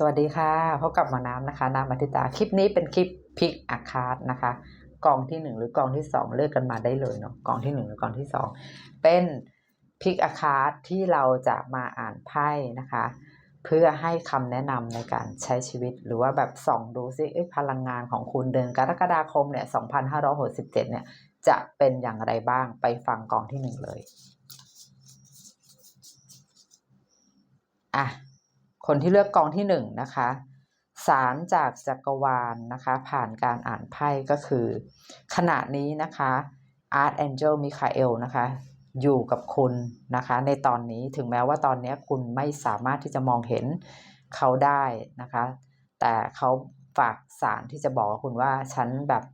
สวัสดีค่ะพบกับหมอน้ำนะคะน้ำมาทิตาคลิปนี้เป็นคลิปพิกอาคาร์ดนะคะกองที่หนึ่งหรือกองที่สองเลือกกันมาได้เลยเนาะกองที่หนึ่งหรือกองที่สองเป็นพิกอาคาร์ดที่เราจะมาอ่านไพ่นะคะ เพื่อให้คำแนะนำในการใช้ชีวิต หรือว่าแบบส่องดูซิพลังงานของคุณเดือนกรกฎาคมเนี่ย2567เนี่ยจะเป็นอย่างไรบ้างไปฟังกองที่หนึ่งเลยอะ คนที่เลือกกองที่หนึ่งนะคะสารจากจักรวาลนะคะ ผ่านการอ่านไพ่ก็คือ ขณะนี้นะคะ Archangel Michael นะคะ อยู่กับคุณนะคะ ในตอนนี้ถึงแม้ว่าตอนนี้คุณไม่สามารถที่จะมองเห็นเขาได้นะคะ แต่เขาฝากสารที่จะบอกคุณว่าฉันแบบ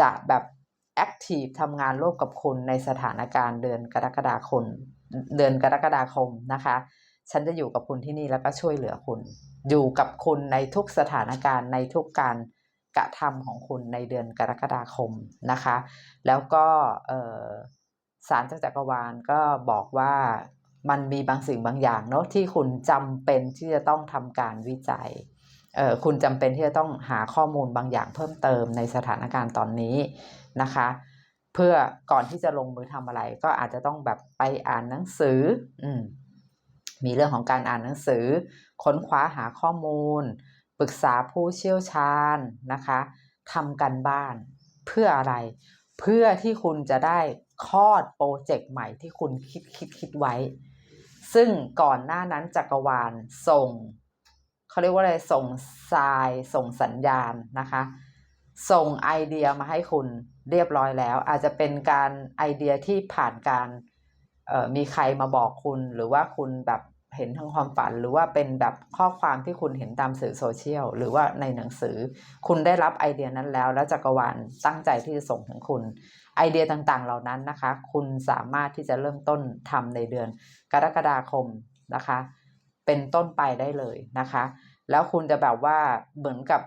จะแบบแอคทีฟทำงานร่วมกับคุณในสถานการณ์เดือนกรกฎาคมเดือนกรกฎาคมนะคะ ฉันจะอยู่กับคุณที่นี่แล้วก็ช่วยเหลือคุณ อยู่กับคุณในทุกสถานการณ์ในทุกการกระทำของคุณในเดือนกรกฎาคมนะคะ แล้วก็สารจากจักรวาลก็บอกว่ามันมีบางสิ่งบางอย่างเนาะที่คุณจำเป็นที่จะต้องทำการวิจัยเออคุณจำเป็นที่จะต้องหาข้อมูลบางอย่างเพิ่มเติมในสถานการณ์ตอนนี้นะคะ เพื่อก่อนที่จะลงมือทำอะไรก็อาจจะต้องแบบไปอ่านหนังสือ อืม มีเรื่องของการอ่านหนังสือ ค้นคว้าหาข้อมูล ปรึกษาผู้เชี่ยวชาญนะคะทำกันบ้านเพื่ออะไร เพื่อที่คุณจะได้คลอดโปรเจกต์ใหม่ที่คุณคิดคิดคิดไว้ ซึ่งก่อนหน้านั้นจักรวาลส่งเขาเรียกว่าอะไรส่งทรายส่งสัญญาณนะคะ ส่งไอเดียมาให้คุณเรียบร้อยแล้ว อาจจะเป็นการไอเดียที่ผ่านการมีใครมาบอกคุณหรือว่าคุณแบบ เห็นทั้งความฝันหรือว่าเป็นแบบข้อความที่คุณเห็นตามสื่อโซเชียลหรือว่าในหนังสือ คุณได้รับไอเดียนั้นแล้ว แล้วจักรวาลตั้งใจที่จะส่งถึงคุณ ไอเดียต่างๆ เหล่านั้นนะคะ คุณสามารถที่จะเริ่มต้นทำในเดือน กรกฎาคมนะคะ เป็นต้นไปได้เลยนะคะ แล้วคุณจะแบบว่าเหมือนกับ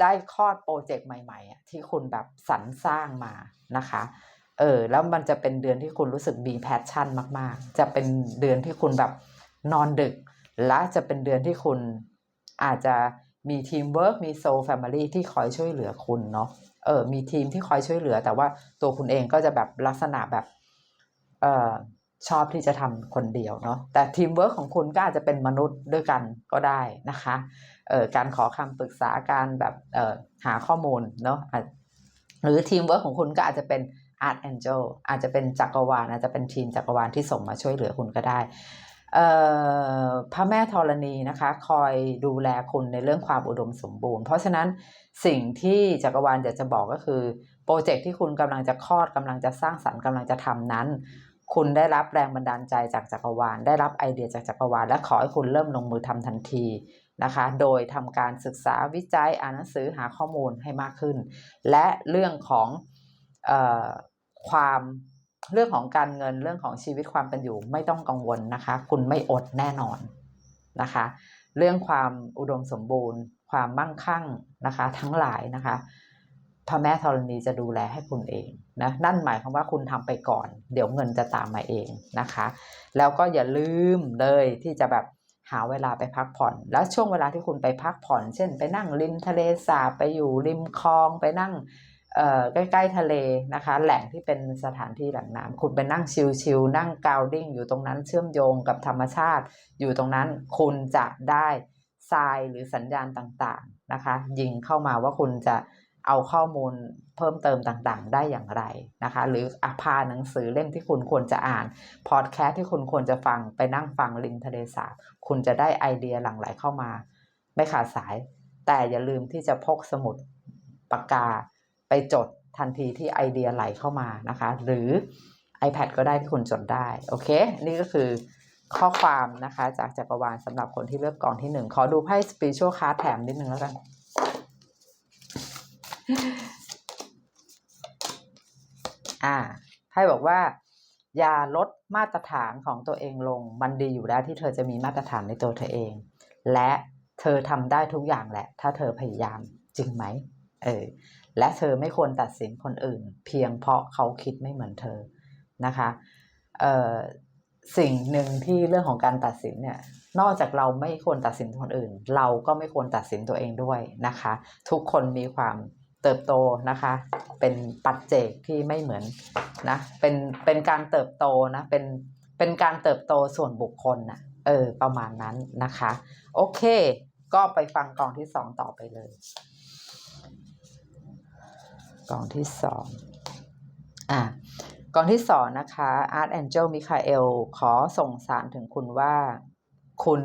ได้คลอดโปรเจกต์ใหม่ ๆ ที่คุณแบบสรรสร้างมานะคะ เออแล้วมันจะเป็นเดือนที่คุณรู้สึกมีแพชชั่นมาก ๆ จะเป็นเดือนที่คุณแบบนอนดึก และจะเป็นเดือนที่คุณอาจจะมีทีมเวิร์กมีโซลแฟมิลี่ที่คอยช่วยเหลือคุณเนาะเออมีทีมที่คอยช่วยเหลือ แต่ว่าตัวคุณเองก็จะแบบลักษณะแบบเออชอบที่จะทำคนเดียวเนาะแต่ทีมเวิร์กของคุณก็อาจจะเป็นมนุษย์ด้วยกันก็ได้นะคะเออการขอคำปรึกษาการแบบเออหาข้อมูลเนาะหรือทีมเวิร์กของคุณก็อาจจะเป็น Art Angel อาจจะเป็นจักรวาลอาจจะเป็นทีมจักรวาลที่ส่งมาช่วยเหลือคุณก็ได้พระแม่ธรณีนะคะคอยดูแลคุณในเรื่องความอุดมสมบูรณ์ เพราะฉะนั้นสิ่งที่จักรวาลอยากจะบอกก็คือ โปรเจกต์ที่คุณกำลังจะคลอดกำลังจะสร้างสรรค์กำลังจะทำนั้น คุณได้รับแรงบันดาลใจจากจักรวาล ได้รับไอเดียจากจักรวาล และขอให้คุณเริ่มลงมือทำทันทีนะคะ โดยทำการศึกษาวิจัยอ่านหนังสือหาข้อมูลให้มากขึ้น และเรื่องของ ความเรื่องของการเงินเรื่องของชีวิตความเป็นอยู่ไม่ต้องกังวลนะคะ คุณไม่อดแน่นอนนะคะ เรื่องความอุดมสมบูรณ์ ความมั่งคั่งนะคะ ทั้งหลายนะคะพระแม่ธรณีจะดูแลให้คุณเองนะนั่นหมายความว่าคุณทำไปก่อน เดี๋ยวเงินจะตามมาเองนะคะ แล้วก็อย่าลืมเลยที่จะแบบหาเวลาไปพักผ่อน แล้วช่วงเวลาที่คุณไปพักผ่อน เช่น ไปนั่งริมทะเลสาบไปอยู่ริมคลองไปนั่ง ใกล้ๆทะเลนะคะ แหล่งที่เป็นสถานที่แหล่งน้ำคุณไปนั่งชิลๆนั่งกาวดิ้งอยู่ตรงนั้นเชื่อมโยงกับธรรมชาติ อยู่ตรงนั้นคุณจะได้ทรายหรือสัญญาณต่างๆนะคะ ยิงเข้ามาว่าคุณจะเอาข้อมูลเพิ่มเติมต่างๆ ได้อย่างไรนะคะ หรืออพาหนังสือเล่มที่คุณควรจะอ่านพอดแคสต์ที่คุณควรจะฟังไปนั่งฟังริมทะเลสาบคุณจะได้ไอเดียหลั่งไหลเข้ามา ไม่ขาดสาย แต่อย่าลืมที่จะพกสมุดปากกา ไปจดทันทีที่ไอเดียไหลเข้ามานะคะ หรือ iPad ก็ได้ที่คุณจดได้ โอเค นี่ก็คือข้อความนะคะ จากจักรวาลสำหรับคนที่เลือกกองที่หนึ่งขอดูไพ่ Spiritual Card แถมนิดนึงแล้วกัน อ่าไพ่บอกว่า อย่าลดมาตรฐานของตัวเองลง มันดีอยู่แล้วที่เธอจะมีมาตรฐานในตัวเธอเอง และเธอทำได้ทุกอย่างแหละ ถ้าเธอพยายามจริงไหม เออและเธอไม่ควรตัดสินคนอื่น เพียงเพราะเขาคิดไม่เหมือนเธอนะคะเออสิ่งหนึ่งที่เรื่องของการตัดสินเนี่ยนอกจากเราไม่ควรตัดสินคนอื่น เราก็ไม่ควรตัดสินตัวเองด้วยนะคะ ทุกคนมีความเติบโตนะคะ เป็นปัจเจกที่ไม่เหมือนนะเป็นเป็นการเติบโตนะเป็นเป็นการเติบโตส่วนบุคคลนะเออประมาณนั้นนะคะ โอเค ก็ไปฟังกองที่สองต่อไปเลย กองที่สองอะกองที่สองนะคะ Art Angel มิคาเอลขอส่งสารถึงคุณว่าคุณ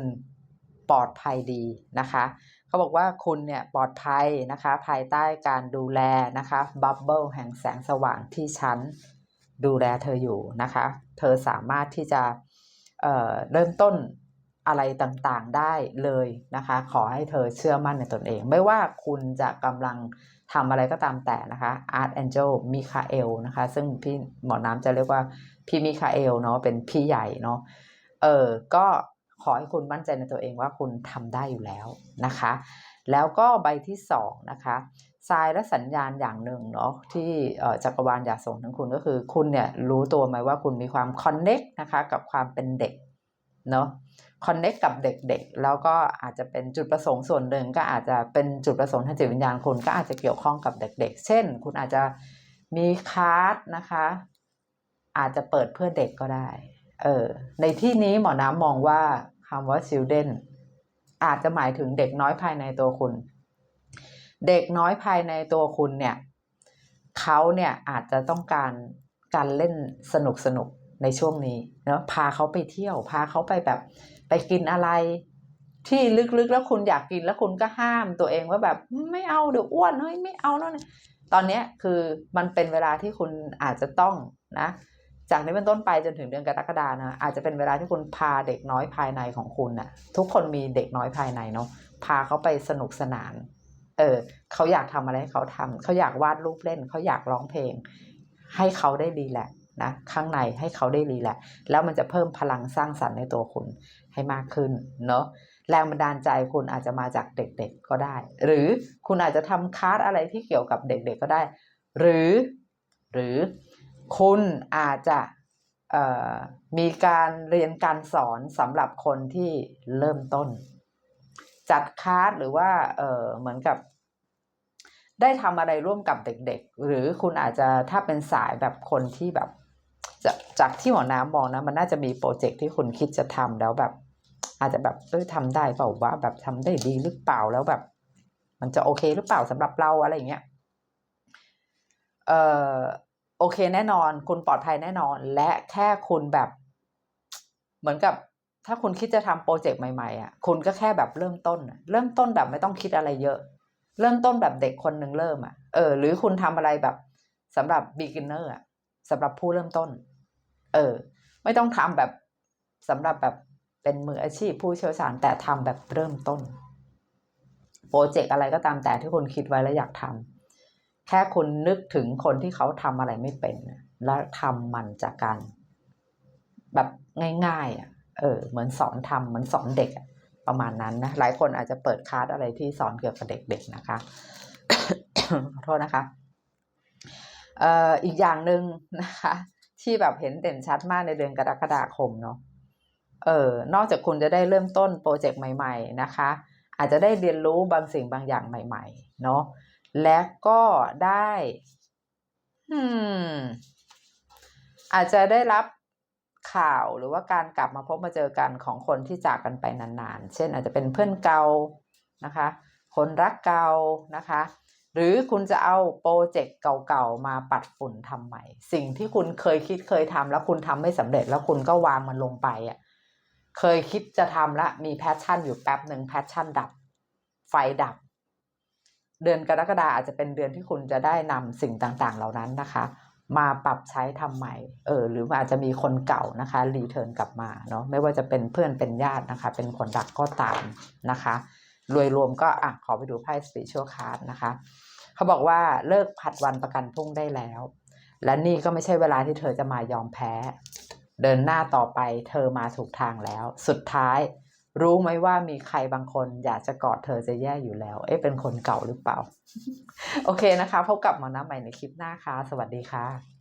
ปลอดภัยดีนะคะเขาบอกว่าคุณเนี่ยปลอดภัยนะคะ ภายใต้การดูแลนะคะบับเบิลแห่งแสงสว่างที่ฉันดูแลเธออยู่นะคะ เธอสามารถที่จะเเริ่มต้น อะไรต่างๆได้เลยนะคะ ขอให้เธอเชื่อมั่นในตนเอง ไม่ว่าคุณจะกำลังทำอะไรก็ตามแต่นะคะ Art Angel มิคาเอลนะคะ ซึ่งพี่หมอน้ำจะเรียกว่าพี่มิคาเอลเนาะเป็นพี่ใหญ่เนาะเออก็ขอให้คุณมั่นใจในตัวเองว่าคุณทำได้อยู่แล้วนะคะ แล้วก็ใบที่สองนะคะทรายและสัญญาณอย่างหนึ่งเนาะที่จักรวาลอยากส่งถึงคุณก็คือ คุณเนี่ยรู้ตัวไหมว่าคุณมีความคอนเน็กนะคะกับความเป็นเด็ก เนาะคอนเน็กกับเด็กๆ แล้วก็อาจจะเป็นจุดประสงค์ส่วนหนึ่งก็อาจจะเป็นจุดประสงค์ทางจิตวิญญาณคุณก็อาจจะเกี่ยวข้องกับเด็ก ๆ เช่น คุณอาจจะมีคาร์ดนะคะ อาจจะเปิดเพื่อเด็กก็ได้เออในที่นี้หมอน้ำมองว่าคำว่า children อาจจะหมายถึงเด็กน้อยภายในตัวคุณ เด็กน้อยภายในตัวคุณเนี่ยเขาเนี่ยอาจจะต้องการการเล่นสนุกสนุก ในช่วงนี้เนาะพาเขาไปเที่ยว พาเขาไปแบบไปกินอะไร ที่ลึกๆแล้วคุณอยากกินแล้วคุณก็ห้ามตัวเองว่าแบบไม่เอาเดี๋ยวอ้วนเฮ้ยไม่เอาแล้วเนี่ยตอนเนี้ยคือมันเป็นเวลาที่คุณอาจจะต้องนะ จากนี้เป็นต้นไปจนถึงเดือนกรกฎาคมนะอาจจะเป็นเวลาที่คุณพาเด็กน้อยภายในของคุณน่ะ ทุกคนมีเด็กน้อยภายในเนาะพาเขาไปสนุกสนาน เออเขาอยากทำอะไรให้เขาทำเขาอยากวาดรูปเล่น เขาอยากร้องเพลง ให้เขาได้รีแหลกซ์ นะข้างในให้เขาได้รีแลกแล้วมันจะเพิ่มพลังสร้างสรรค์ในตัวคุณให้มากขึ้นเนาะแรงบันดาลใจคุณอาจจะมาจากเด็กๆก็ได้ หรือคุณอาจจะทำคลาสอะไรที่เกี่ยวกับเด็กๆก็ได้ หรือ หรือคุณอาจจะมีการเรียนการสอนสำหรับคนที่เริ่มต้น จัดคลาสหรือว่าเเหมือนกับ ได้ทำอะไรร่วมกับเด็กๆ หรือคุณอาจจะถ้าเป็นสายแบบคนที่แบบ จากจากที่หมอน้ำมองนะมันน่าจะมีโปรเจกต์ที่คุณคิดจะทำแล้วแบบ อาจจะแบบเออทำได้เปล่าวะแบบทำได้ดีหรือเปล่าแล้วแบบ มันจะโอเคหรือเปล่าสำหรับเราอะไรอย่างเงี้ยเออโอเคแน่นอน คุณปลอดภัยแน่นอน และแค่คุณแบบ เหมือนกับถ้าคุณคิดจะทำโปรเจกต์ใหม่ๆอะคุณก็แค่แบบเริ่มต้น เริ่มต้นแบบไม่ต้องคิดอะไรเยอะ เริ่มต้นแบบเด็กคนหนึ่งเริ่มอะเออหรือคุณทำอะไรแบบสำหรับ beginner อะสำหรับผู้เริ่มต้น เออ ไม่ต้องทำแบบสำหรับแบบเป็นมืออาชีพผู้เชี่ยวชาญแต่ทำแบบเริ่มต้น โปรเจกต์อะไรก็ตามแต่ที่คุณคิดไว้แล้วอยากทำแค่คุณนึกถึงคนที่เขาทำอะไรไม่เป็น แล้วทำมันจากการแบบง่ายๆอะเออเหมือนสอนทำเหมือนสอนเด็กประมาณนั้นนะหลายคนอาจจะเปิดคลาสอะไรที่สอนเกี่ยวกับเด็กๆนะคะขอโทษนะคะเอ่ออีกอย่างหนึ่งนะคะ ที่แบบเห็นเด่นชัดมากในเดือนกรกฎาคมเนาะเออนอกจากคุณจะได้เริ่มต้นโปรเจกต์ใหม่ ๆ นะคะ อาจจะได้เรียนรู้บางสิ่งบางอย่างใหม่ ๆ เนาะและก็ได้อืมอาจจะได้รับข่าวหรือว่าการกลับมาพบมาเจอกันของคนที่จากกันไปนานๆ เช่นอาจจะเป็นเพื่อนเก่านะคะ คนรักเก่านะคะ หรือคุณจะเอาโปรเจกต์เก่าๆมาปัดฝุ่นทำใหม่ สิ่งที่คุณเคยคิดเคยทำแล้วคุณทำไม่สำเร็จแล้วคุณก็วางมันลงไปอะเคยคิดจะทำละมีแพชชั่นอยู่แป๊บหนึ่งแพชชั่นดับ ไฟดับ เดือนกรกฎาอาจจะเป็นเดือนที่คุณจะได้นำสิ่งต่างๆ เหล่านั้นนะคะ มาปรับใช้ทำใหม่เออหรืออาจจะมีคนเก่านะคะรีเทิร์นกลับมาเนาะไม่ว่าจะเป็นเพื่อนเป็นญาตินะคะ เป็นคนรักก็ตามนะคะ รวยรวมก็อะขอไปดูไพ่สปีช a l คาร์ดนะคะ เขาบอกว่าเลิกผัดวันประกันพรุ่งได้แล้ว และนี่ก็ไม่ใช่เวลาที่เธอจะมายอมแพ้ เดินหน้าต่อไปเธอมาถูกทางแล้ว สุดท้าย รู้ไหมว่ามีใครบางคนอยากจะกอดเธอจะแย่อยู่แล้ว เอ๊ะเป็นคนเก่าหรือเปล่า โอเคนะคะ พบกับหมอน้ำใหม่ในคลิปหน้าค่ะ สวัสดีค่ะ